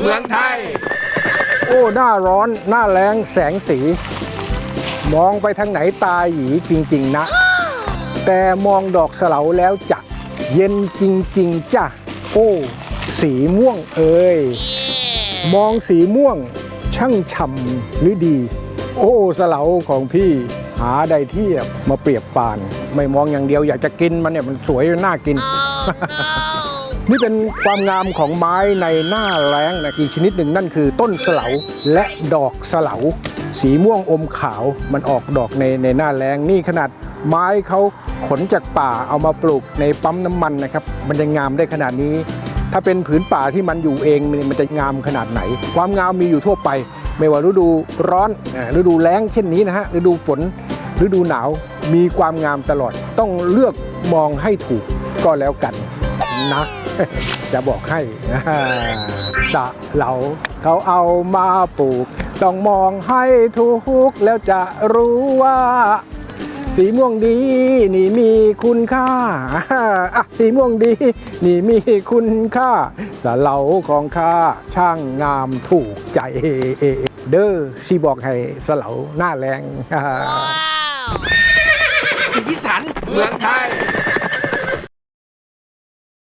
เมืองไทย โอ้ หน้าร้อน หน้าแรงแสงสี มองไปทางไหนตาหยีจริง ๆ นะ แต่มองดอกสะเหลาแล้วจะเย็นจริง ๆจ้ะ โอ้ สีม่วงเอ่ย มองสีม่วงช่างฉ่ำหรือดี โอ้สะเหลาของพี่หาใดเทียบมาเปรียบปาน ไม่มองอย่างเดียวอยากจะกินมันเนี่ยมันสวยน่ากิน นี่เป็นความงามของไม้ในหน้าแล้งนะอีกชนิดหนึ่งนั่นคือต้นสเลาและดอกสเลาสีม่วงอมขาวมันออกดอกในในหน้าแล้งนี่ขนาดไม้เขาขนจากป่าเอามาปลูกในปั๊มน้ำมันนะครับ มันจะงามได้ขนาดนี้ ถ้าเป็นผืนป่าที่มันอยู่เองมันจะงามขนาดไหน ความงามมีอยู่ทั่วไป ไม่ว่าฤดูร้อนฤดูแล้งเช่นนี้นะฮะฤดูฝนฤดูหนาวมีความงามตลอดต้องเลือกมองให้ถูกก็แล้วกัน นะ จะบอกให้สะเหลาเขาเอามาปลูก ต้องมองให้ถูกแล้วจะรู้ว่า สีม่วงดีนี่มีคุณค่าอะสีม่วงดีนี่มีคุณค่าสะเหลาของข้าช่างงามถูกใจ เด้อชีบอกให้สะเหลาหน้าแรงสีสันเมืองไทย